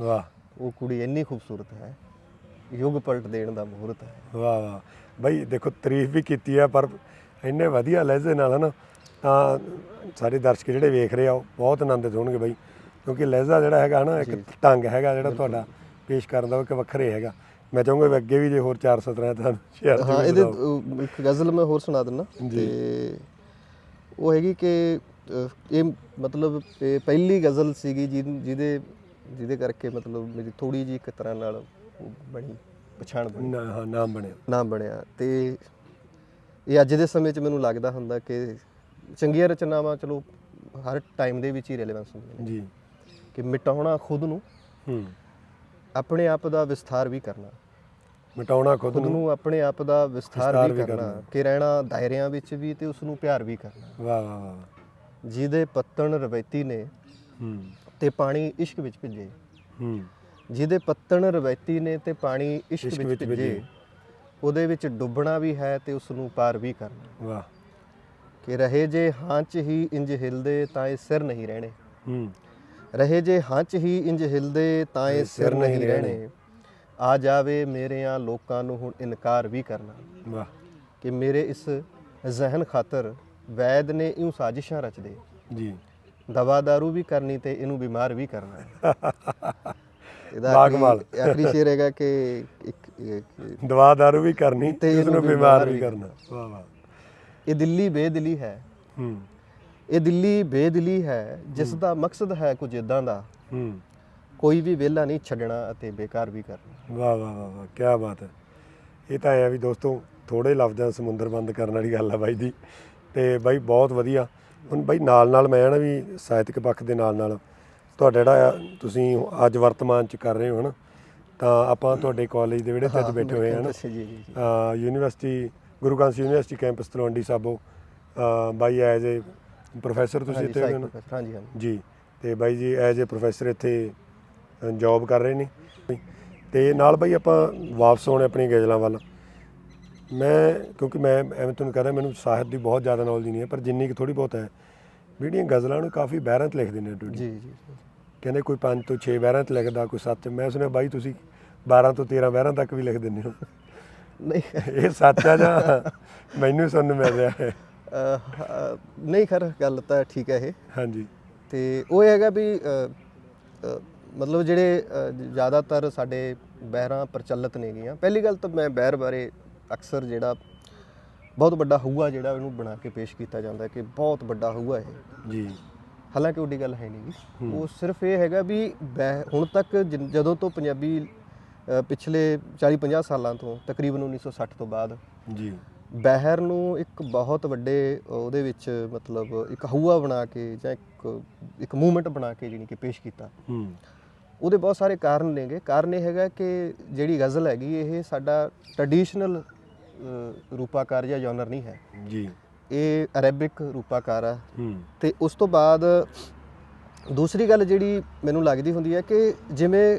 ਵਾਹ। ਉਹ ਕੁੜੀ ਇੰਨੀ ਖੂਬਸੂਰਤ ਹੈ ਯੁੱਗ ਪਲਟ ਦੇਣ ਦਾ ਮਹੂਰਤ ਹੈ। ਵਾਹ ਵਾਹ। ਬਈ ਦੇਖੋ ਤਾਰੀਫ ਵੀ ਕੀਤੀ ਹੈ ਪਰ ਇੰਨੇ ਵਧੀਆ ਲਹਿਜ਼ੇ ਨਾਲ ਹਨਾ ਤਾਂ ਸਾਰੇ ਦਰਸ਼ਕ ਜਿਹੜੇ ਵੇਖ ਰਹੇ ਆ ਉਹ ਬਹੁਤ ਆਨੰਦਿਤ ਹੋਣਗੇ ਬਈ ਕਿਉਂਕਿ ਲਹਿਜ਼ਾ ਜਿਹੜਾ ਹੈਗਾ ਹਨਾ ਇੱਕ ਢੰਗ ਹੈਗਾ ਜਿਹੜਾ ਤੁਹਾਡਾ ਪੇਸ਼ ਕਰਨ ਦਾ ਉਹ ਇੱਕ ਵੱਖਰੇ ਹੈਗਾ। ਮੈਂ ਚਾਹੂੰਗਾ ਵੀ ਅੱਗੇ ਵੀ ਜੇ ਹੋਰ ਚਾਰ ਸਤਰਾਂ ਤਾਂ ਸ਼ੇਅਰ ਹਾਂ ਇਹਦੇ ਇੱਕ ਗਜ਼ਲ ਮੈਂ ਹੋਰ ਸੁਣਾ ਦਿੰਦਾ ਤੇ ਉਹ ਹੈਗੀ ਕਿ ਇਹ ਮਤਲਬ ਪਹਿਲੀ ਗਜ਼ਲ ਸੀਗੀ ਜਿਹਦੇ ਜਿਹਦੇ ਕਰਕੇ ਮਤਲਬ ਮੇਰੀ ਥੋੜੀ ਜੀ ਇੱਕ ਤਰ੍ਹਾਂ ਨਾਲ ਬਣੀ ਪਛਾਣ ਬਣੀ। ਨਾ- ਹਾਂ, ਨਾਮ ਬਣਿਆ। ਨਾਮ ਬਣਿਆ ਤੇ ਇਹ ਅੱਜ ਦੇ ਸਮੇਂ 'ਚ ਮੈਨੂੰ ਲੱਗਦਾ ਹੁੰਦਾ ਕਿ ਚੰਗੀਆਂ ਰਚਨਾਵਾਂ ਚਲੋ ਹਰ ਟਾਈਮ ਦੇ ਵਿੱਚ ਹੀ ਰੈਲੇਵੈਂਸ ਹੁੰਦੀਆਂ ਨੇ। ਜੀ। ਕਿ ਮਿਟਾਉਣਾ ਖੁਦ ਨੂੰ ਹੂੰ। ਆਪਣੇ ਆਪ ਦਾ ਵਿਸਥਾਰ ਵੀ ਕਰਨਾ। ਮਿਟਾਉਣਾ ਖੁਦ ਨੂੰ। ਆਪਣੇ ਆਪ ਦਾ ਵਿਸਥਾਰ ਵੀ ਕਰਨਾ। ਕਿ ਰਹਿਣਾ ਦਾਇਰਿਆਂ ਵਿੱਚ ਵੀ ਤੇ ਉਸ ਨੂੰ ਪਿਆਰ ਵੀ ਕਰਨਾ। ਵਾਹ ਵਾਹ ਵਾਹ। ਜਿਹਦੇ ਪੱਤਣ ਰਵੈਤੀ ਨੇ ਹੂੰ। ਤੇ ਪਾਣੀ ਇਸ਼ਕ ਵਿੱਚ ਭਿੱਜੇ। ਹੂੰ। ਜਿਹਦੇ ਪੱਤਣ ਰਵੈਤੀ ਨੇ ਤੇ ਪਾਣੀ ਇਸ਼ਕ ਵਿੱਚ ਭਿੱਜੇ। ਉਹਦੇ ਵਿੱਚ ਡੁੱਬਣਾ ਵੀ ਹੈ ਤੇ ਉਸ ਨੂੰ ਪਾਰ ਵੀ ਕਰਨਾ ਵਾਹ। ਕਿ ਰਹੇ ਜੇ ਹਾਂ 'ਚ ਹੀ ਇੰਜ ਹਿਲਦੇ ਤਾਂ ਇਹ ਸਿਰ ਨਹੀਂ ਰਹਿਣੇ। ਹੂੰ। ਰਹੇ ਜੇ ਹਾਂ 'ਚ ਹੀ ਇੰਜ ਹਿਲਦੇ ਤਾਂ ਇਹ ਸਿਰ ਨਹੀਂ ਰਹਿਣੇ। ਆ ਜਾਵੇ ਮੇਰਿਆਂ ਲੋਕਾਂ ਨੂੰ ਹੁਣ ਇਨਕਾਰ ਵੀ ਕਰਨਾ। ਵਾਹ। ਕਿ ਮੇਰੇ ਇਸ ਜ਼ਹਿਨ ਖਾਤਰ ਵੈਦ ਨੇ ਇਉਂ ਸਾਜ਼ਿਸ਼ਾਂ ਰਚਦੇ। ਜੀ। ਦਵਾ ਦਾਰੂ ਵੀ ਕਰਨੀ ਤੇ ਇਹਨੂੰ ਬਿਮਾਰ ਵੀ ਕਰਨਾ [LAUGHS] ਇਹਦਾ ਵਾਹ ਆਖਰੀ- ਸ਼ੇਰ ਹੈਗਾ ਕਿ ਇੱਕ ਇੱਕ- ਦਵਾ ਦਾਰੂ ਵੀ ਕਰਨੀ ਤੇ ਤੇ ਇਹਨੂੰ ਨੂੰ ਬਿਮਾਰ ਵੀ ਕਰਨਾ। ਵਾਹ ਵਾਹ। ਇਹ ਦਿੱਲੀ ਬੇਦਿਲੀ ਹੈ। ਹੂੰ। ਇਹ ਦਿੱਲੀ ਬੇਦਿਲੀ ਹੈ ਜਿਸ ਦਾ ਮਕਸਦ ਹੈ ਕੁਝ ਇਦਾਂ ਦਾ। ਹੂੰ। ਕੋਈ ਵੀ ਵਿਹਲਾ ਨਹੀਂ ਛੱਡਣਾ ਅਤੇ ਬੇਕਾਰ ਵੀ ਕਰਨਾ। ਵਾਹ ਵਾਹ ਵਾਹ ਵਾਹ ਕੀ ਬਾਤ ਹੈ। ਇਹ ਤਾਂ ਹੈ ਵੀ ਦੋਸਤੋ ਥੋੜੇ ਲਫ਼ਜ਼ਾਂ 'ਚ ਸਮੁੰਦਰ ਬੰਦ ਕਰਨ ਵਾਲੀ ਗੱਲ ਆ ਬਾਈ ਦੀ ਤੇ ਬਾਈ ਬਹੁਤ ਵਧੀਆ। ਹੁਣ ਬਾਈ ਨਾਲ ਨਾਲ ਮੈਂ ਨਾ ਵੀ ਸਾਹਿਤਕ ਪੱਖ ਦੇ ਨਾਲ ਨਾਲ ਤੁਹਾਡਾ ਜਿਹੜਾ ਤੁਸੀਂ ਅੱਜ ਵਰਤਮਾਨ 'ਚ ਕਰ ਰਹੇ ਹੋ ਹਨਾ ਤਾਂ ਆਪਾਂ ਤੁਹਾਡੇ ਕਾਲਜ ਦੇ ਵਿਹੜੇ ਅੱਜ ਬੈਠੇ ਹੋਏ ਹਾਂ ਅੱਛਾ ਜੀ university Guru Granth university campus Talwandi Sabo by as a professor ਤੁਸੀਂ ਇੱਥੇ ਹੋ ਨਾ? ਹਾਂਜੀ ਹਾਂਜੀ। ਜੀ ਤੇ ਬਾਈ ਜੀ ਐਜ਼ ਏ ਪ੍ਰੋਫੈਸਰ ਇੱਥੇ ਜੌਬ ਕਰ ਰਹੇ ਨੇ। ਤੇ ਨਾਲ ਬਾਈ ਆਪਾਂ ਵਾਪਸ ਆਉਣੇ ਆਪਣੀ ਗਜ਼ਲਾਂ ਵੱਲ। ਮੈਂ ਕਿਉਂਕਿ ਮੈਂ ਐਵੇਂ ਤੁਹਾਨੂੰ ਕਹਦਾ ਮੈਨੂੰ ਸਾਹਿਤ ਦੀ ਬਹੁਤ ਜ਼ਿਆਦਾ ਨੌਲੇਜ ਨਹੀਂ ਹੈ ਪਰ ਜਿੰਨੀ ਕਿ ਥੋੜੀ ਬਹੁਤ ਹੈ ਜਿਹੜੀਆਂ ਗਜ਼ਲਾਂ ਨੂੰ ਕਾਫੀ ਬਹਿਰਾਂ 'ਚ ਲਿਖਦੇ ਨੇ ਡੂਡੀ ਜੀ ਜੀ ਕਹਿੰਦੇ ਕੋਈ 5 ਤੋਂ 6 ਬਹਿਰਾਂ 'ਚ ਲਿਖਦਾ ਕੋਈ 7 ਮੈਂ ਸੁਣਿਆ ਬਾਈ ਤੁਸੀਂ 12 ਤੋਂ 13 ਬਹਿਰਾਂ ਤੱਕ ਵੀ ਲਿਖ ਦਿੰਦੇ ਹੋ। ਨਹੀਂ। ਇਹ ਸੱਚ ਆ ਜਾਂ ਮੈਨੂੰ ਸੁਣਨ ਮਿਲ ਰਿਹਾ ਹੈ? ਨਹੀਂ ਖਰ ਗੱਲ ਤਾਂ ਠੀਕ ਹੈ ਇਹ। ਹਾਂਜੀ। ਤੇ ਉਹ ਹੈਗਾ ਵੀ ਮਤਲਬ ਜਿਹੜੇ ਜ਼ਿਆਦਾਤਰ ਸਾਡੇ ਬਹਿਰਾਂ ਪ੍ਰਚਲਿਤ ਨੇ ਗੀਆਂ ਪਹਿਲੀ ਗੱਲ ਤਾਂ ਮੈਂ ਬਹਿਰ ਬਾਰੇ ਅਕਸਰ ਜਿਹੜਾ ਬਹੁਤ ਵੱਡਾ ਹੂਆ ਜਿਹੜਾ ਇਹਨੂੰ ਬਣਾ ਕੇ ਪੇਸ਼ ਕੀਤਾ ਜਾਂਦਾ ਹੈ ਕਿ ਬਹੁਤ ਵੱਡਾ ਹੂਆ ਇਹ। ਜੀ। ਹਾਲਾਂਕਿ ਉਹਦੀ ਗੱਲ ਹੈ ਨਹੀਂ। ਉਹ ਸਿਰਫ ਇਹ ਹੈਗਾ ਵੀ ਹੁਣ ਤੱਕ ਜਦੋਂ ਤੋਂ ਪੰਜਾਬੀ ਪਿਛਲੇ 40 50 ਸਾਲਾਂ ਤੋਂ ਤਕਰੀਬਨ 1960 ਤੋਂ ਬਾਅਦ ਜੀ। ਬਹਿਰ ਨੂੰ ਇੱਕ ਬਹੁਤ ਵੱਡੇ ਉਹਦੇ ਵਿੱਚ ਮਤਲਬ ਇੱਕ ਹੂਆ ਬਣਾ ਕੇ ਜਾਂ ਇੱਕ ਇੱਕ ਮੂਵਮੈਂਟ ਬਣਾ ਕੇ ਜਿਹੜੀ ਕਿ ਪੇਸ਼ ਕੀਤਾ। ਹੂੰ। ਉਹਦੇ ਬਹੁਤ ਸਾਰੇ ਕਾਰਨ ਨੇਗੇ। ਕਾਰਨ ਇਹ ਹੈਗਾ ਕਿ ਜਿਹੜੀ ਗਜ਼ਲ ਹੈਗੀ ਇਹ ਸਾਡਾ ਟ੍ਰੈਡੀਸ਼ਨਲ ਰੂਪਾਕਾਰ ਜਾਂ ਜਨਰ ਨਹੀਂ ਹੈ। ਜੀ। ਇਹ ਅਰੇਬਿਕ ਰੂਪਾਕਾਰ ਆ। ਹੂੰ। ਤੇ ਉਸ ਤੋਂ ਬਾਅਦ ਦੂਸਰੀ ਗੱਲ ਜਿਹੜੀ ਮੈਨੂੰ ਲੱਗਦੀ ਹੁੰਦੀ ਹੈ ਕਿ ਜਿਵੇਂ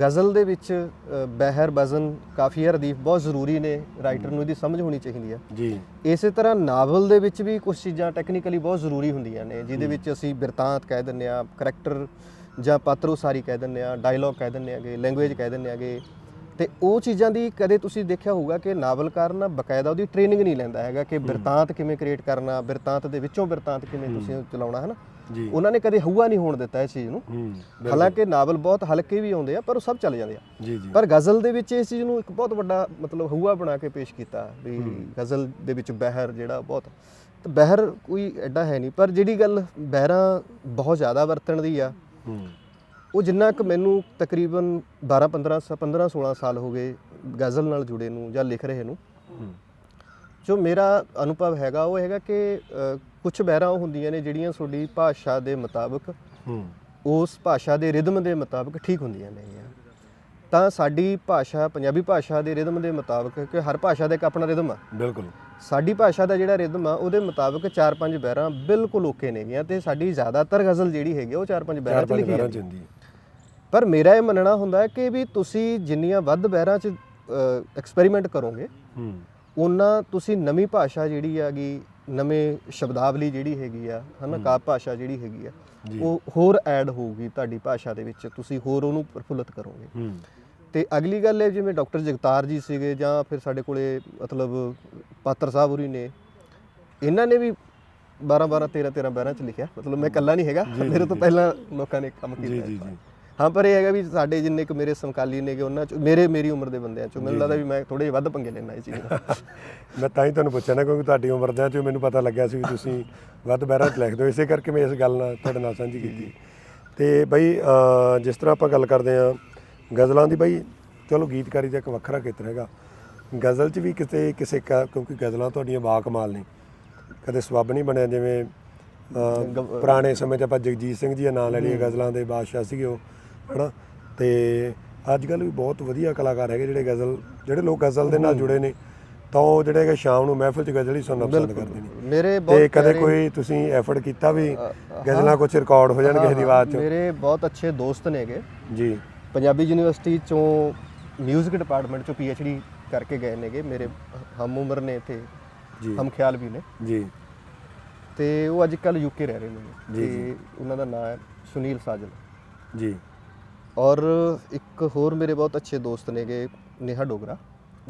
ਗਜ਼ਲ ਦੇ ਵਿੱਚ ਬਹਿਰ ਬਜ਼ਨ ਕਾਫੀਆ ਰਦੀਫ ਬਹੁਤ ਜ਼ਰੂਰੀ ਨੇ ਰਾਈਟਰ ਨੂੰ ਇਹਦੀ ਸਮਝ ਹੋਣੀ ਚਾਹੀਦੀ ਹੈ। ਜੀ। ਇਸੇ ਤਰ੍ਹਾਂ ਨਾਵਲ ਦੇ ਵਿੱਚ ਵੀ ਕੁਝ ਚੀਜ਼ਾਂ ਟੈਕਨੀਕਲੀ ਬਹੁਤ ਜ਼ਰੂਰੀ ਹੁੰਦੀਆਂ ਨੇ ਜਿਹਦੇ ਵਿੱਚ ਅਸੀਂ ਬਿਰਤਾਂਤ ਕਹਿ ਦਿੰਦੇ ਆ ਕਰੈਕਟਰ ਜਾਂ ਪਾਤਰ ਉਸਾਰੀ ਕਹਿ ਦਿੰਦੇ ਆ ਡਾਇਲੌਗ ਕਹਿ ਦਿੰਦੇ ਆਗੇ ਲੈਂਗੁਏਜ ਕਹਿ ਦਿੰਦੇ ਆਗੇ ਤੇ ਉਹ ਚੀਜ਼ਾਂ ਦੀ ਕਦੇ ਤੁਸੀਂ ਦੇਖਿਆ ਹੋਊਗਾ ਕਿ ਨਾਵਲਕਾਰ ਨਾ ਬਕਾਇਦਾ ਉਹਦੀ ਟ੍ਰੇਨਿੰਗ ਨਹੀਂ ਲੈਂਦਾ ਹੈਗਾ ਕਿ ਬਿਰਤਾਂਤ ਕਿਵੇਂ ਕ੍ਰੀਏਟ ਕਰਨਾ ਬਿਰਤਾਂਤ ਦੇ ਵਿੱਚੋਂ ਬਿਰਤਾਂਤ ਕਿਵੇਂ ਤੁਸੀਂ ਚਲਾਉਣਾ ਹੈ ਨਾ ਉਹਨਾਂ ਨੇ ਕਦੇ ਹਊਆ ਨਹੀਂ ਹੋਣ ਦਿੱਤਾ ਇਸ ਚੀਜ਼ ਨੂੰ। ਹਾਲਾਂਕਿ ਨਾਵਲ ਬਹੁਤ ਹਲਕੇ ਵੀ ਆਉਂਦੇ ਆ ਪਰ ਉਹ ਸਭ ਚੱਲ ਜਾਂਦੇ ਆ। ਜੀ ਜੀ। ਪਰ ਗਜ਼ਲ ਦੇ ਵਿੱਚ ਇਸ ਚੀਜ਼ ਨੂੰ ਇੱਕ ਬਹੁਤ ਵੱਡਾ ਮਤਲਬ ਹਊਆ ਬਣਾ ਕੇ ਪੇਸ਼ ਕੀਤਾ ਵੀ ਗਜ਼ਲ ਦੇ ਵਿੱਚ ਬਹਿਰ ਜਿਹੜਾ ਬਹੁਤ ਤੇ ਬਹਿਰ ਕੋਈ ਐਡਾ ਹੈ ਨਹੀਂ ਪਰ ਜਿਹੜੀ ਗੱਲ ਬਹਿਰਾਂ ਬਹੁਤ ਜ਼ਿਆਦਾ ਵਰਤਣ ਦੀ ਆ ਉਹ ਜਿੰਨਾ ਕਿ ਮੈਨੂੰ ਤਕਰੀਬਨ 12 15 15 16 ਸਾਲ ਹੋ ਗਏ ਗਜ਼ਲ ਨਾਲ ਜੁੜੇ ਨੂੰ ਜਾਂ ਲਿਖ ਰਹੇ ਨੂੰ। ਜੋ ਮੇਰਾ ਅਨੁਭਵ ਹੈਗਾ ਉਹ ਹੈਗਾ ਕਿ ਕੁਝ ਬਹਿਰਾਂ ਹੁੰਦੀਆਂ ਨੇ ਜਿਹੜੀਆਂ ਤੁਹਾਡੀ ਭਾਸ਼ਾ ਦੇ ਮੁਤਾਬਕ ਉਸ ਭਾਸ਼ਾ ਦੇ ਰਿਦਮ ਦੇ ਮੁਤਾਬਕ ਠੀਕ ਹੁੰਦੀਆਂ ਨੇ। ਤਾਂ ਸਾਡੀ ਭਾਸ਼ਾ ਪੰਜਾਬੀ ਭਾਸ਼ਾ ਦੇ ਰਿਦਮ ਦੇ ਮੁਤਾਬਕ ਕਿ ਹਰ ਭਾਸ਼ਾ ਦਾ ਇੱਕ ਆਪਣਾ ਰਿਦਮ ਆ। ਬਿਲਕੁਲ। ਸਾਡੀ ਭਾਸ਼ਾ ਦਾ ਜਿਹੜਾ ਰਿਦਮ ਆ ਉਹਦੇ ਮੁਤਾਬਕ ਚਾਰ ਪੰਜ ਬਹਿਰਾਂ ਬਿਲਕੁਲ ਓਕੇ ਨੇਗੀਆਂ ਤੇ ਸਾਡੀ ਜ਼ਿਆਦਾਤਰ ਗਜ਼ਲ ਜਿਹੜੀ ਹੈਗੀ ਉਹ ਚਾਰ ਪੰਜ ਬਹਿਰਾਂ ਚਾਰ 'ਚ ਲਿਖੀ ਜਾਂਦੀ ਹੈ ਪਰ ਮੇਰਾ ਇਹ ਮੰਨਣਾ ਹੁੰਦਾ ਹੈ ਕਿ ਵੀ ਤੁਸੀਂ ਜਿੰਨੀਆਂ ਵੱਧ ਬਹਿਰਾਂ 'ਚ ਐਕਸਪੈਰੀਮੈਂਟ ਕਰੋਗੇ ਹੂੰ। ਉਹਨਾਂ ਤੁਸੀਂ ਨਵੀਂ ਭਾਸ਼ਾ ਜਿਹੜੀ ਹੈਗੀ ਨਵੇਂ ਸ਼ਬਦਾਵਲੀ ਜਿਹੜੀ ਹੈਗੀ ਆ ਹਨਾ ਕਾਪ ਭਾਸ਼ਾ ਜਿਹੜੀ ਹੈਗੀ ਆ। ਉਹ ਹੋਰ ਐਡ ਹੋਊਗੀ ਤੁਹਾਡੀ ਭਾਸ਼ਾ ਦੇ ਵਿੱਚ ਤੁਸੀਂ ਹੋਰ ਉਹਨੂੰ ਪ੍ਰਫੁੱਲਤ ਕਰੋਗੇ। ਹੂੰ। ਤੇ ਅਗਲੀ ਗੱਲ ਹੈ ਜਿਵੇਂ ਡਾਕਟਰ ਜਗਤਾਰ ਜੀ ਸੀਗੇ ਜਾਂ ਫਿਰ ਸਾਡੇ ਕੋਲੇ ਮਤਲਬ ਪਾਤਰ ਸਾਹਿਬ ਹੋਰੀ ਨੇ ਇਹਨਾਂ ਨੇ ਵੀ 12 12 13 13 12 ਚ ਲਿਖਿਆ ਮਤਲਬ ਮੈਂ ਇਕੱਲਾ ਨਹੀਂ ਹੈਗਾ ਮੇਰੇ ਤੋਂ ਪਹਿਲਾਂ ਲੋਕਾਂ ਨੇ ਕੰਮ ਕੀਤਾ ਜੀ। ਜੀ। ਜੀ ਹਾਂ ਪਰ ਇਹ ਹੈਗਾ ਵੀ ਸਾਡੇ ਜਿੰਨੇ ਕੁ ਮੇਰੇ ਸਮਕਾਲੀ ਨੇਗੇ ਉਹਨਾਂ ਚ ਮੇਰੇ ਮੇਰੀ ਉਮਰ ਦੇ ਬੰਦਿਆਂ ਚੋਂ ਮੈਨੂੰ ਲੱਗਦਾ ਵੀ ਮੈਂ ਥੋੜੇ ਜਿਹੇ ਵੱਧ ਪੰਗੇ ਲੈਣਾ ਇਹ ਚੀਜ਼ [LAUGHS] ਮੈਂ ਤਾਂ ਹੀ ਤੁਹਾਨੂੰ ਪੁੱਛਿਆ ਨਾ ਕਿਉਂਕਿ ਤੁਹਾਡੀ ਉਮਰ ਦਾ ਚੋਂ ਮੈਨੂੰ ਪਤਾ ਲੱਗਿਆ ਸੀ ਵੀ ਤੁਸੀਂ ਵੱਧ ਬਹਿਰਾਂ ਚ ਲਿਖਦੇ ਹੋ। ਇਸੇ ਕਰਕੇ ਮੈਂ ਇਸ ਗੱਲ ਨਾਲ ਤੁਹਾਡੇ ਨਾਲ ਸਾਂਝੀ ਕੀਤੀ। ਤੇ ਬਈ ਜਿਸ ਤਰ੍ਹਾਂ ਆਪਾਂ ਗੱਲ ਕਰਦੇ ਆ ਗਜ਼ਲਾਂ ਦੀ ਬਈ ਚਲੋ ਗੀਤਕਾਰੀ ਦਾ ਇੱਕ ਵੱਖਰਾ ਖੇਤਰ ਹੈਗਾ। ਗਜ਼ਲ 'ਚ ਵੀ ਕਿਤੇ ਕਿਸੇ ਕਿਉਂਕਿ ਗਜ਼ਲਾਂ ਤੁਹਾਡੀਆਂ ਬਾਕਮਾਲ ਨੇ। ਕਦੇ ਸਬੱਬ ਨਹੀਂ ਬਣਿਆ ਜਿਵੇਂ ਪੁਰਾਣੇ ਸਮੇਂ 'ਚ ਆਪਾਂ ਜਗਜੀਤ ਸਿੰਘ ਜੀ ਦਾ ਨਾਂ ਲੈ ਲਈਏ ਗਜ਼ਲਾਂ ਦੇ ਬਾਦਸ਼ਾਹ ਸੀਗੇ ਉਹ। ਹਨਾ? ਤੇ ਅੱਜ ਕੱਲ ਵੀ ਬਹੁਤ ਵਧੀਆ ਕਲਾਕਾਰ ਹੈਗੇ ਜਿਹੜੇ ਗਜ਼ਲ ਜਿਹੜੇ ਲੋਕ ਗਜ਼ਲ ਦੇ ਨਾਲ ਜੁੜੇ ਨੇ ਤਾਂ ਉਹ ਜਿਹੜੇ ਹੈਗੇ ਸ਼ਾਮ ਨੂੰ ਮਹਿਫਿਲ 'ਚ ਗਜ਼ਲ ਹੀ ਸੁਣਨਾ ਪਸੰਦ ਕਰਦੇ ਨੇ। ਮੇਰੇ ਤੇ ਬਹੁਤ ਕਦੇ ਪਿਆਰੇ- ਕੋਈ ਤੁਸੀਂ ਐਫਰਟ ਕੀਤਾ ਵੀ ਗਜ਼ਲਾਂ ਕੁਝ ਰਿਕਾਰਡ ਹੋ ਜਾਣ ਕਿਸੇ ਦੀ ਆਵਾਜ਼ 'ਚ? ਮੇਰੇ ਬਹੁਤ ਅੱਛੇ ਦੋਸਤ ਨੇਗੇ ਜੀ। ਪੰਜਾਬੀ ਯੂਨੀਵਰਸਿਟੀ ਚੋਂ 뮤직 ਡਿਪਾਰਟਮੈਂਟ ਚੋਂ ਡੀ ਕਰਕੇ ਗਏ ਨੇਗੇ ਮੇਰੇ ਹਮ ਉਮਰ ਨੇ ਤੇ ਜੀ। ਹਮ ਖਿਆਲ ਵੀ ਨੇ। ਜੀ। ਤੇ ਉਹ ਅੱਜ ਕੱਲ ਯੂਕੇ ਰਹਿ ਰਹੇ ਨੇ। ਜੀ, ਤੇ ਉਹਨਾਂ ਦਾ ਨਾਮ ਹੈ ਸੁਨੀਲ ਸਾਜਲ। ਜੀ। ਔਰ ਇੱਕ ਹੋਰ ਮੇਰੇ ਬਹੁਤ ਅੱਛੇ ਦੋਸਤ ਨੇਗੇ ਨੇਹਾ ਡੋਗਰਾ।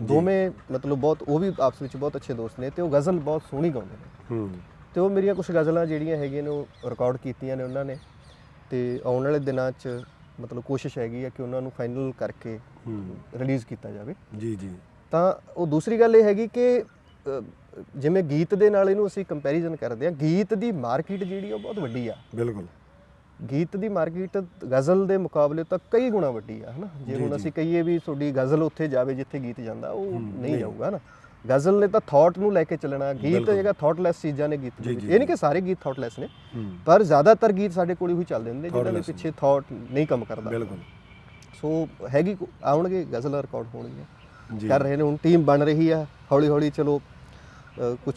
ਦੋਵੇਂ ਮਤਲਬ ਬਹੁਤ ਉਹ ਵੀ ਆਪਸ ਵਿੱਚ ਬਹੁਤ ਅੱਛੇ ਦੋਸਤ ਨੇ ਤੇ ਉਹ ਗਜ਼ਲ ਬਹੁਤ ਸੋਹਣੀ ਗਾਉਂਦੇ ਨੇ। ਹੂੰ। ਤੇ ਉਹ ਮੇਰੀਆਂ ਕੁਝ ਗਜ਼ਲਾਂ ਜਿਹੜੀਆਂ ਹੈਗੀਆਂ ਨੇ ਉਹ ਰਿਕਾਰਡ ਕੀਤੀਆਂ ਨੇ ਉਹਨਾਂ ਨੇ। ਤੇ ਆਉਣ ਵਾਲੇ ਦਿਨਾਂ 'ਚ ਮਤਲਬ ਕੋਸ਼ਿਸ਼ ਹੈਗੀ ਹੈ ਕਿ ਉਹਨਾਂ ਨੂੰ ਫਾਈਨਲ ਕਰਕੇ ਹੂੰ। ਰਿਲੀਜ਼ ਕੀਤਾ ਜਾਵੇ। ਜੀ ਜੀ। ਤਾਂ ਉਹ ਦੂਸਰੀ ਗੱਲ ਇਹ ਹੈਗੀ ਕਿ ਜਿਵੇਂ ਗੀਤ ਦੇ ਨਾਲ ਇਹਨੂੰ ਅਸੀਂ ਕੰਪੈਰੀਜ਼ਨ ਕਰਦੇ ਹਾਂ ਗੀਤ ਦੀ ਮਾਰਕੀਟ ਜਿਹੜੀ ਉਹ ਬਹੁਤ ਵੱਡੀ ਆ। ਬਿਲਕੁਲ। ਗੀਤ ਦੀ ਮਾਰਕੀਟ ਗਜ਼ਲ ਦੇ ਮੁਕਾਬਲੇ ਤਾਂ ਕਈ ਗੁਣਾ ਵੱਡੀ ਆ ਹਨਾ? ਜੇ ਹੁਣ ਅਸੀਂ ਕਹੀਏ ਵੀ ਤੁਹਾਡੀ ਗਜ਼ਲ ਉੱਥੇ ਜਾਵੇ ਜਿੱਥੇ ਗੀਤ ਜਾਂਦਾ ਉਹ ਨਹੀਂ ਜਾਊਗਾ ਹਨਾ? ਗਜ਼ਲ ਨੇ ਤਾਂ ਥਾਟ ਨੂੰ ਲੈ ਕੇ ਚੱਲਣਾ ਗੀਤ ਜਿਹੜਾ ਥਾਟਲੈਸ ਚੀਜ਼ਾਂ ਨੇ ਗੀਤ ਇਹ ਨਹੀਂ ਕਿ ਸਾਰੇ ਗੀਤ ਥਾਟਲੈਸ ਨੇ ਪਰ ਜ਼ਿਆਦਾਤਰ ਗੀਤ ਸਾਡੇ ਕੋਲ ਹੀ ਚੱਲਦੇ ਹੁੰਦੇ ਜਿਨ੍ਹਾਂ ਦੇ ਪਿੱਛੇ ਥਾਟ ਨਹੀਂ ਕੰਮ ਕਰਦਾ। ਬਿਲਕੁਲ। ਸੋ ਹੈਗੀ ਆਉਣਗੇ ਗਜ਼ਲ ਰਿਕਾਰਡ ਹੋਣਗੀਆਂ। ਜੀ। ਕਰ ਰਹੇ ਨੇ ਹੁਣ ਟੀਮ ਬਣ ਰਹੀ ਆ ਹੌਲੀ ਹੌਲੀ ਚਲੋ ਕੁਝ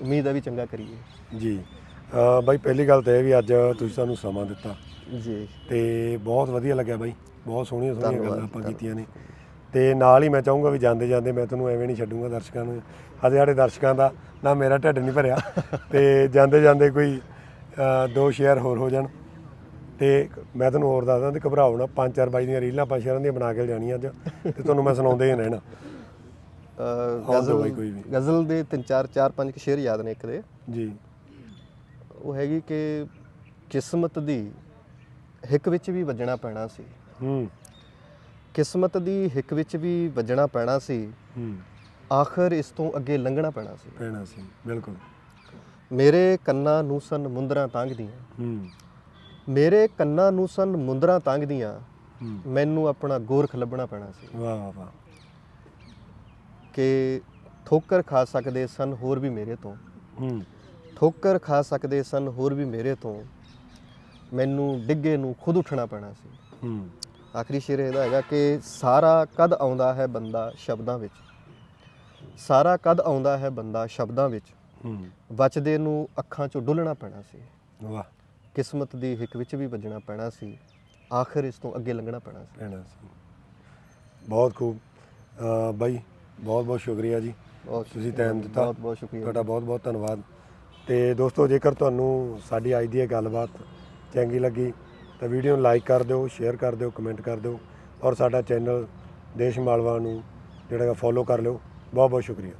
ਉਮੀਦ ਹੈ ਵੀ ਚੰਗਾ ਕਰੀਏ। ਜੀ। ਅਹ ਬਾਈ ਪਹਿਲੀ ਗੱਲ ਤਾਂ ਇਹ ਵੀ ਅੱਜ ਤੁਸੀਂ ਸਾਨੂੰ ਸਮਾਂ ਦਿੱਤਾ। ਜੀ। ਤੇ ਬਹੁਤ ਵਧੀਆ ਲੱਗਿਆ ਬਾਈ ਬਹੁਤ ਸੋਹਣੀਆਂ ਸੋਹਣੀਆਂ ਗੱਲਾਂ ਆਪਾਂ ਕੀਤੀਆਂ ਨੇ। ਤੇ ਨਾਲ ਹੀ ਮੈਂ ਚਾਹੂੰਗਾ ਵੀ ਜਾਂਦੇ ਜਾਂਦੇ ਮੈਂ ਤੁਹਾਨੂੰ ਐਵੇਂ ਨਹੀਂ ਛੱਡੂੰਗਾ ਦਰਸ਼ਕਾਂ ਨੂੰ। ਅੱਜ ਸਾਡੇ ਦਰਸ਼ਕਾਂ ਦਾ ਨਾ ਮੇਰਾ ਢਿੱਡ ਨਹੀਂ ਭਰਿਆ। [LAUGHS] ਤੇ ਜਾਂਦੇ ਜਾਂਦੇ ਕੋਈ ਅਹ ਦੋ ਸ਼ੇਅਰ ਹੋਰ ਹੋ ਜਾਣ। ਤੇ ਮੈਂ ਤੁਹਾਨੂੰ ਹੋਰ ਦੱਸਦਾ ਤੇ ਘਬਰਾਓ ਨਾ ਪੰਜ ਚਾਰ ਬਾਈ ਦੀਆਂ ਰੀਲਾਂ ਪੰਜ ਸ਼ੇਅਰਾਂ ਦੀਆਂ ਬਣਾ ਕੇ ਲਿਜਾਣੀਆਂ ਅੱਜ। ਤੇ ਤੁਹਾਨੂੰ ਮੈਂ ਸੁਣਾਉਂਦੇ ਹੀ ਰਹਿਣਾ। ਬਾਈ ਕੋਈ। ਗਜ਼ਲ ਦੇ ਤਿੰਨ ਚਾਰ ਚਾਰ ਪੰਜ ਕੁ ਸ਼ੇਰ ਯਾਦ ਨੇ ਇੱਕ ਦੇ। ਜੀ। ਉਹ ਹੈਗੀ ਕਿ ਕਿਸਮਤ ਦੀ ਹਿੱਕ ਵਿੱਚ ਵੀ ਵੱਜਣਾ ਪੈਣਾ ਸੀ। ਹੂੰ। ਕਿਸਮਤ ਦੀ ਹਿੱਕ ਵਿੱਚ ਵੀ ਵੱਜਣਾ ਪੈਣਾ ਸੀ। ਹੂੰ। ਆਖਰ ਇਸ ਤੋਂ ਅੱਗੇ ਲੰਘਣਾ ਪੈਣਾ ਸੀ। ਪੈਣਾ ਸੀ ਬਿਲਕੁਲ। ਮੇਰੇ ਕੰਨਾਂ ਨੂੰ ਸਨ ਮੁੰਦਰਾਂ ਤੰਗਦੀਆਂ ਹੂੰ। ਮੇਰੇ ਕੰਨਾਂ ਨੂੰ ਸਨ ਮੁੰਦਰਾਂ ਤੰਗਦੀਆਂ ਮੈਨੂੰ ਆਪਣਾ ਗੋਰਖ ਲੱਭਣਾ ਪੈਣਾ ਸੀ। ਵਾਹ ਵਾਹ ਵਾਹ। ਕਿ ਠੋਕਰ ਖਾ ਸਕਦੇ ਸਨ ਹੋਰ ਵੀ ਮੇਰੇ ਤੋਂ। ਹੂੰ। ਠੋਕਰ ਖਾ ਸਕਦੇ ਸਨ ਹੋਰ ਵੀ ਮੇਰੇ ਤੋਂ। ਮੈਨੂੰ ਡਿੱਗੇ ਨੂੰ ਖੁਦ ਉੱਠਣਾ ਪੈਣਾ ਸੀ। ਹੂੰ। ਆਖਰੀ ਸ਼ੇਰ ਇਹਦਾ ਹੈਗਾ ਕਿ ਸਾਰਾ ਕਦ ਆਉਂਦਾ ਹੈ ਬੰਦਾ ਸ਼ਬਦਾਂ ਵਿੱਚ? ਸਾਰਾ ਕਦ ਆਉਂਦਾ ਹੈ ਬੰਦਾ ਸ਼ਬਦਾਂ ਵਿੱਚ? ਹੂੰ। ਬਚਦੇ ਨੂੰ ਅੱਖਾਂ 'ਚੋਂ ਡੁੱਲਣਾ ਪੈਣਾ ਸੀ। ਵਾਹ। ਕਿਸਮਤ ਦੀ ਹਿੱਕ ਵਿੱਚ ਵੀ ਵੱਜਣਾ ਪੈਣਾ ਸੀ। ਆਖਰ ਇਸ ਤੋਂ ਅੱਗੇ ਲੰਘਣਾ ਪੈਣਾ ਸੀ। ਸੀ। ਬਹੁਤ ਖੂਬ। ਬਾਈ ਬਹੁਤ ਬਹੁਤ ਸ਼ੁਕਰੀਆ ਜੀ। ਬਹੁਤ ਤੁਸੀਂ ਟਾਈਮ ਦਿੱਤਾ। ਬਹੁਤ ਬਹੁਤ ਸ਼ੁਕਰੀਆ। ਤੁਹਾਡਾ ਬਹੁਤ ਬਹੁਤ ਧੰਨਵਾਦ। ਤੇ ਦੋਸਤੋ, ਜੇਕਰ ਤੁਹਾਨੂੰ ਸਾਡੀ ਅੱਜ ਦੀ ਇਹ ਗੱਲਬਾਤ ਚੰਗੀ ਲੱਗੀ, ਤਾਂ ਵੀਡੀਓ ਨੂੰ ਲਾਈਕ ਕਰ ਦਿਓ, ਸ਼ੇਅਰ ਕਰ ਦਿਓ, ਕਮੈਂਟ ਕਰ ਦਿਓ ਔਰ ਸਾਡਾ ਚੈਨਲ ਦੇਸ਼ ਮਾਲਵਾ ਨੂੰ ਜਿਹੜਾ ਫੋਲੋ ਕਰ ਲਿਓ। ਬਹੁਤ ਬਹੁਤ ਸ਼ੁਕਰੀਆ।